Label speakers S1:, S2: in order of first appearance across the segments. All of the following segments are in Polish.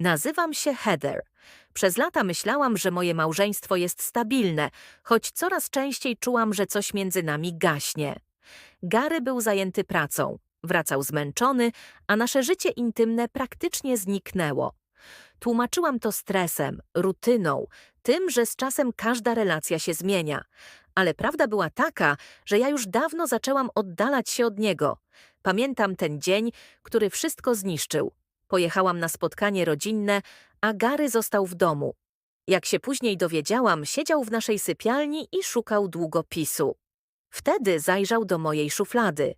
S1: Nazywam się Heather. Przez lata myślałam, że moje małżeństwo jest stabilne, choć coraz częściej czułam, że coś między nami gaśnie. Gary był zajęty pracą, wracał zmęczony, a nasze życie intymne praktycznie zniknęło. Tłumaczyłam to stresem, rutyną, tym, że z czasem każda relacja się zmienia. Ale prawda była taka, że ja już dawno zaczęłam oddalać się od niego. Pamiętam ten dzień, który wszystko zniszczył. Pojechałam na spotkanie rodzinne, a Gary został w domu. Jak się później dowiedziałam, siedział w naszej sypialni i szukał długopisu. Wtedy zajrzał do mojej szuflady.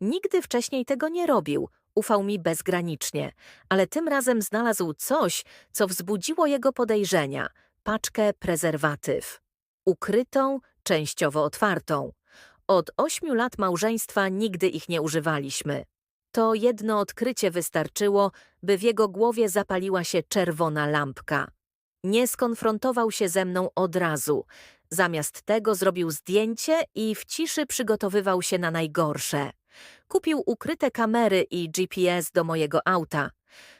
S1: Nigdy wcześniej tego nie robił, ufał mi bezgranicznie, ale tym razem znalazł coś, co wzbudziło jego podejrzenia paczkę prezerwatyw. Ukrytą, częściowo otwartą. Od ośmiu lat małżeństwa nigdy ich nie używaliśmy. To jedno odkrycie wystarczyło, by w jego głowie zapaliła się czerwona lampka. Nie skonfrontował się ze mną od razu. Zamiast tego zrobił zdjęcie i w ciszy przygotowywał się na najgorsze. Kupił ukryte kamery i GPS do mojego auta.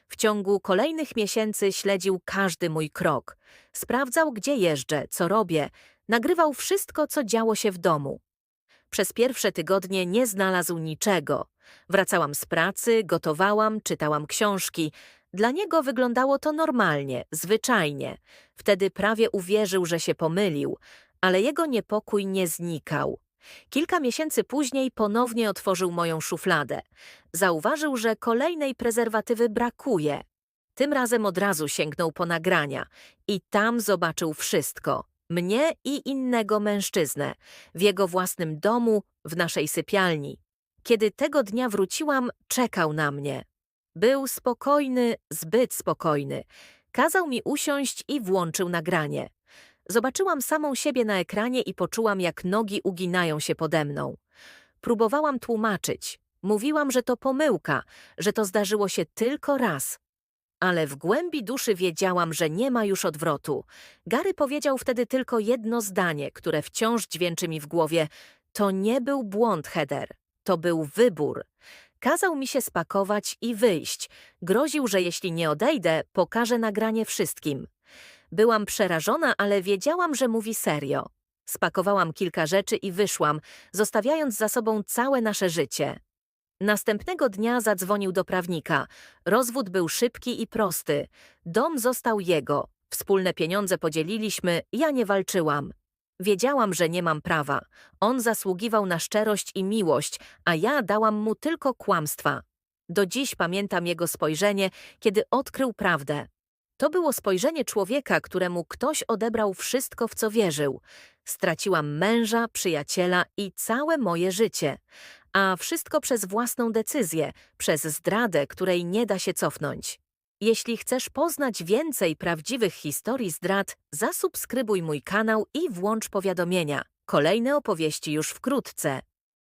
S1: W ciągu kolejnych miesięcy śledził każdy mój krok. Sprawdzał, gdzie jeżdżę, co robię. Nagrywał wszystko, co działo się w domu. Przez pierwsze tygodnie nie znalazł niczego. Wracałam z pracy, gotowałam, czytałam książki. Dla niego wyglądało to normalnie, zwyczajnie. Wtedy prawie uwierzył, że się pomylił, ale jego niepokój nie znikał. Kilka miesięcy później ponownie otworzył moją szufladę. Zauważył, że kolejnej prezerwatywy brakuje. Tym razem od razu sięgnął po nagrania i tam zobaczył wszystko. Mnie i innego mężczyznę, w jego własnym domu, w naszej sypialni. Kiedy tego dnia wróciłam, czekał na mnie. Był spokojny, zbyt spokojny. Kazał mi usiąść i włączył nagranie. Zobaczyłam samą siebie na ekranie i poczułam, jak nogi uginają się pode mną. Próbowałam tłumaczyć. Mówiłam, że to pomyłka, że to zdarzyło się tylko raz. Ale w głębi duszy wiedziałam, że nie ma już odwrotu. Gary powiedział wtedy tylko jedno zdanie, które wciąż dźwięczy mi w głowie. To nie był błąd, Heather. To był wybór. Kazał mi się spakować i wyjść. Groził, że jeśli nie odejdę, pokaże nagranie wszystkim. Byłam przerażona, ale wiedziałam, że mówi serio. Spakowałam kilka rzeczy i wyszłam, zostawiając za sobą całe nasze życie. Następnego dnia zadzwonił do prawnika. Rozwód był szybki i prosty. Dom został jego. Wspólne pieniądze podzieliliśmy, ja nie walczyłam. Wiedziałam, że nie mam prawa. On zasługiwał na szczerość i miłość, a ja dałam mu tylko kłamstwa. Do dziś pamiętam jego spojrzenie, kiedy odkrył prawdę. To było spojrzenie człowieka, któremu ktoś odebrał wszystko, w co wierzył. Straciłam męża, przyjaciela i całe moje życie. A wszystko przez własną decyzję, przez zdradę, której nie da się cofnąć. Jeśli chcesz poznać więcej prawdziwych historii zdrad, zasubskrybuj mój kanał i włącz powiadomienia. Kolejne opowieści już wkrótce.